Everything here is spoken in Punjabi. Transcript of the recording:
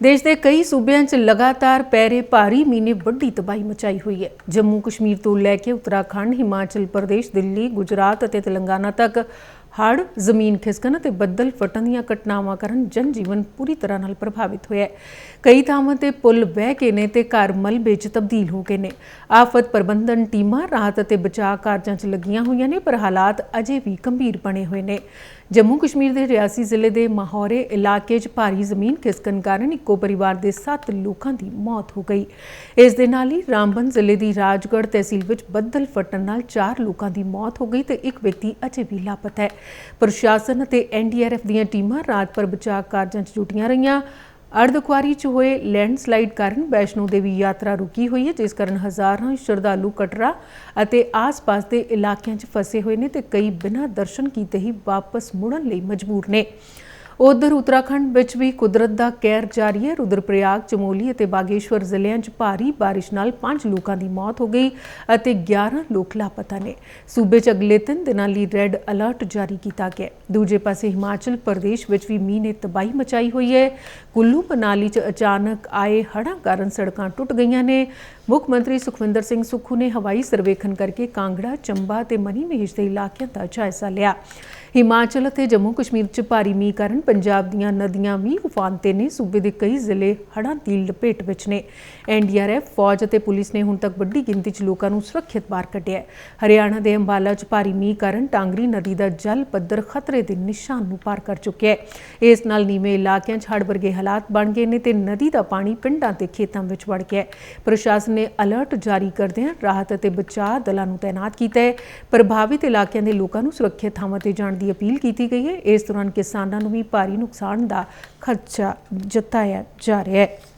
ਦੇਸ਼ ਦੇ ਕਈ ਸੂਬਿਆਂ 'ਚ ਲਗਾਤਾਰ ਪੈ ਰਹੇ ਭਾਰੀ ਮੀਂਹ ਨੇ ਵੱਡੀ ਤਬਾਹੀ ਮਚਾਈ ਹੋਈ ਹੈ। ਜੰਮੂ ਕਸ਼ਮੀਰ ਤੋਂ ਲੈ ਕੇ ਉੱਤਰਾਖੰਡ, ਹਿਮਾਚਲ ਪ੍ਰਦੇਸ਼, ਦਿੱਲੀ, ਗੁਜਰਾਤ ਅਤੇ ਤੇਲੰਗਾਨਾ ਤੱਕ ਹੜ੍ਹ, ਜ਼ਮੀਨ ਖਿਸਕਣ ਅਤੇ ਬੱਦਲ ਫਟਣ ਦੀਆਂ ਘਟਨਾਵਾਂ ਕਾਰਨ ਜਨ ਜੀਵਨ ਪੂਰੀ ਤਰ੍ਹਾਂ ਨਾਲ ਪ੍ਰਭਾਵਿਤ ਹੋਇਆ ਹੈ। ਕਈ ਥਾਵਾਂ ਤੇ ਪੁਲ ਬਹਿ ਕੇ ਨੇ ਤੇ ਘਰ ਮਲਬੇ 'ਚ ਤਬਦੀਲ ਹੋ ਗਏ ਨੇ। ਆਫਤ ਪ੍ਰਬੰਧਨ ਟੀਮਾਂ ਰਾਹਤ ਅਤੇ ਬਚਾਅ ਕਾਰਜਾਂ 'ਚ ਲੱਗੀਆਂ ਹੋਈਆਂ ਨੇ, ਪਰ ਹਾਲਾਤ ਅਜੇ ਵੀ ਗੰਭੀਰ ਬਣੇ ਹੋਏ ਨੇ। ਜੰਮੂ ਕਸ਼ਮੀਰ ਦੇ ਰਿਆਸੀ ਜ਼ਿਲ੍ਹੇ ਦੇ ਮਾਹੌਰੇ ਇਲਾਕੇ 'ਚ ਭਾਰੀ ਜ਼ਮੀਨ ਖਿਸਕਣ ਕਾਰਨ ਇੱਕੋ ਪਰਿਵਾਰ ਦੇ 7 ਲੋਕਾਂ ਦੀ ਮੌਤ ਹੋ ਗਈ। ਇਸ ਦੇ ਨਾਲ ਹੀ ਰਾਮਬਨ ਜ਼ਿਲ੍ਹੇ ਦੀ ਰਾਜਗੜ੍ਹ ਤਹਿਸੀਲ ਵਿੱਚ ਬੱਦਲ ਫਟਣ ਨਾਲ 4 ਲੋਕਾਂ ਦੀ ਮੌਤ ਹੋ ਗਈ ਤੇ ਇੱਕ ਵਿਅਕਤੀ ਅਜੇ ਵੀ ਲਾਪਤਾ ਹੈ। ਪ੍ਰਸ਼ਾਸਨ ਅਤੇ ਐਨਡੀਆਰਐਫ ਦੀਆਂ ਟੀਮਾਂ ਰਾਤ ਭਰ ਬਚਾਅ ਕਾਰਜਾਂ 'ਚ ਜੁਟੀਆਂ ਰਹੀਆਂ। ਅਰਧਕੁਆਰੀ 'ਚ ਹੋਏ ਲੈਂਡਸਲਾਈਡ ਕਾਰਨ ਵੈਸ਼ਨੋ ਦੇਵੀ ਯਾਤਰਾ ਰੁਕੀ ਹੋਈ ਹੈ, ਜਿਸ ਕਾਰਨ ਹਜ਼ਾਰਾਂ ਸ਼ਰਧਾਲੂ ਕਟਰਾ ਅਤੇ ਆਸ-ਪਾਸ ਦੇ ਇਲਾਕਿਆਂ 'ਚ ਫਸੇ ਹੋਏ ਨੇ ਤੇ ਕਈ ਬਿਨਾਂ ਦਰਸ਼ਨ ਕੀਤੇ ਹੀ ਵਾਪਸ ਮੁੜਨ ਲਈ ਮਜਬੂਰ ਨੇ। ਉਧਰ ਉਤਰਾਖੰਡ ਵਿੱਚ ਵੀ ਕੁਦਰਤ ਦਾ ਕਹਿਰ ਜਾਰੀ ਹੈ। ਰੁਦਰਪ੍ਰਯਾਗ, ਚਮੋਲੀ ਅਤੇ ਬਾਗੇਸ਼ਵਰ ਜ਼ਿਲ੍ਹਿਆਂ 'ਚ ਭਾਰੀ ਬਾਰਿਸ਼ ਨਾਲ 5 ਲੋਕਾਂ ਦੀ ਮੌਤ ਹੋ ਗਈ ਅਤੇ 11 ਲੋਕ ਲਾਪਤਾ ਨੇ। ਸੂਬੇ 'ਚ ਅਗਲੇ 3 ਦਿਨਾਂ ਲਈ ਰੈੱਡ ਅਲਰਟ ਜਾਰੀ ਕੀਤਾ ਗਿਆ ਹੈ। ਦੂਜੇ ਪਾਸੇ ਹਿਮਾਚਲ ਪ੍ਰਦੇਸ਼ ਵਿੱਚ ਵੀ ਮੀਂਹ ਨੇ ਤਬਾਹੀ ਮਚਾਈ ਹੋਈ ਹੈ। ਕੁੱਲੂ ਮਨਾਲੀ 'ਚ ਅਚਾਨਕ ਆਏ ਹੜ੍ਹਾਂ ਕਾਰਨ ਸੜਕਾਂ ਟੁੱਟ ਗਈਆਂ ਨੇ। ਮੁੱਖ ਮੰਤਰੀ ਸੁਖਵਿੰਦਰ ਸਿੰਘ ਸੁੱਖੂ ਨੇ ਹਵਾਈ ਸਰਵੇਖਣ ਕਰਕੇ ਕਾਂਗੜਾ, ਚੰਬਾ ਤੇ ਮਨੀ ਮਹੇਸ਼ ਦੇ ਇਲਾਕਿਆਂ ਦਾ ਜਾਇਜ਼ਾ ਲਿਆ। ਹਿਮਾਚਲ ਅਤੇ ਜੰਮੂ ਕਸ਼ਮੀਰ 'ਚ ਭਾਰੀ ਮੀਂਹ ਕਾਰਨ ਪੰਜਾਬ ਦੀਆਂ ਨਦੀਆਂ ਵੀ ਉਫਾਨ ਤੇ ਨੇ। ਸੂਬੇ ਦੇ ਕਈ ਜ਼ਿਲ੍ਹੇ ਹੜ੍ਹਾਂ ਦੀ ਲਪੇਟ ਵਿੱਚ ਨੇ। ਐਨਡੀਆਰਐਫ, ਫੌਜ ਅਤੇ ਪੁਲਿਸ ਨੇ ਹੁਣ ਤੱਕ ਵੱਡੀ ਗਿਣਤੀ 'ਚ ਲੋਕਾਂ ਨੂੰ ਸੁਰੱਖਿਅਤ ਬਾਹਰ ਕੱਢਿਆ ਹਰਿਆਣਾ ਦੇ ਅੰਬਾਲਾ 'ਚ ਭਾਰੀ ਮੀਂਹ ਕਾਰਨ ਟਾਂਗਰੀ ਨਦੀ ਦਾ ਜਲ ਪੱਧਰ ਖਤਰੇ ਦੇ ਨਿਸ਼ਾਨ ਨੂੰ ਪਾਰ ਕਰ ਚੁੱਕਿਆ ਹੈ। ਇਸ ਨਾਲ ਨੀਵੇਂ ਇਲਾਕਿਆਂ 'ਚ ਹੜ੍ਹ ਵਰਗੇ ਹਾਲਾਤ ਬਣ ਗਏ ਨੇ ਤੇ ਨਦੀ ਦਾ ਪਾਣੀ ਪਿੰਡਾਂ ਤੇ ਖੇਤਾਂ ਵਿੱਚ ਵੜ ਗਿਆ ਹੈ। ਪ੍ਰਸ਼ਾਸਨ ਨੇ ਅਲਰਟ ਜਾਰੀ ਕਰਦਿਆਂ ਰਾਹਤ ਅਤੇ ਬਚਾਅ ਦਲਾਂ ਨੂੰ ਤਾਇਨਾਤ ਕੀਤਾ ਹੈ। ਪ੍ਰਭਾਵਿਤ ਇਲਾਕਿਆਂ ਦੇ ਲੋਕਾਂ ਨੂੰ ਸੁਰੱਖਿਅਤ ਥਾਵਾਂ ਤੇ ਜਾਣ ਦੀ ਅਪੀਲ ਕੀਤੀ ਗਈ ਹੈ। ਇਸ ਦੌਰਾਨ ਕਿਸਾਨਾਂ ਨੂੰ ਵੀ ਭਾਰੀ ਨੁਕਸਾਨ ਦਾ ਖਰਚਾ ਜਤਾਇਆ ਜਾ ਰਿਹਾ ਹੈ।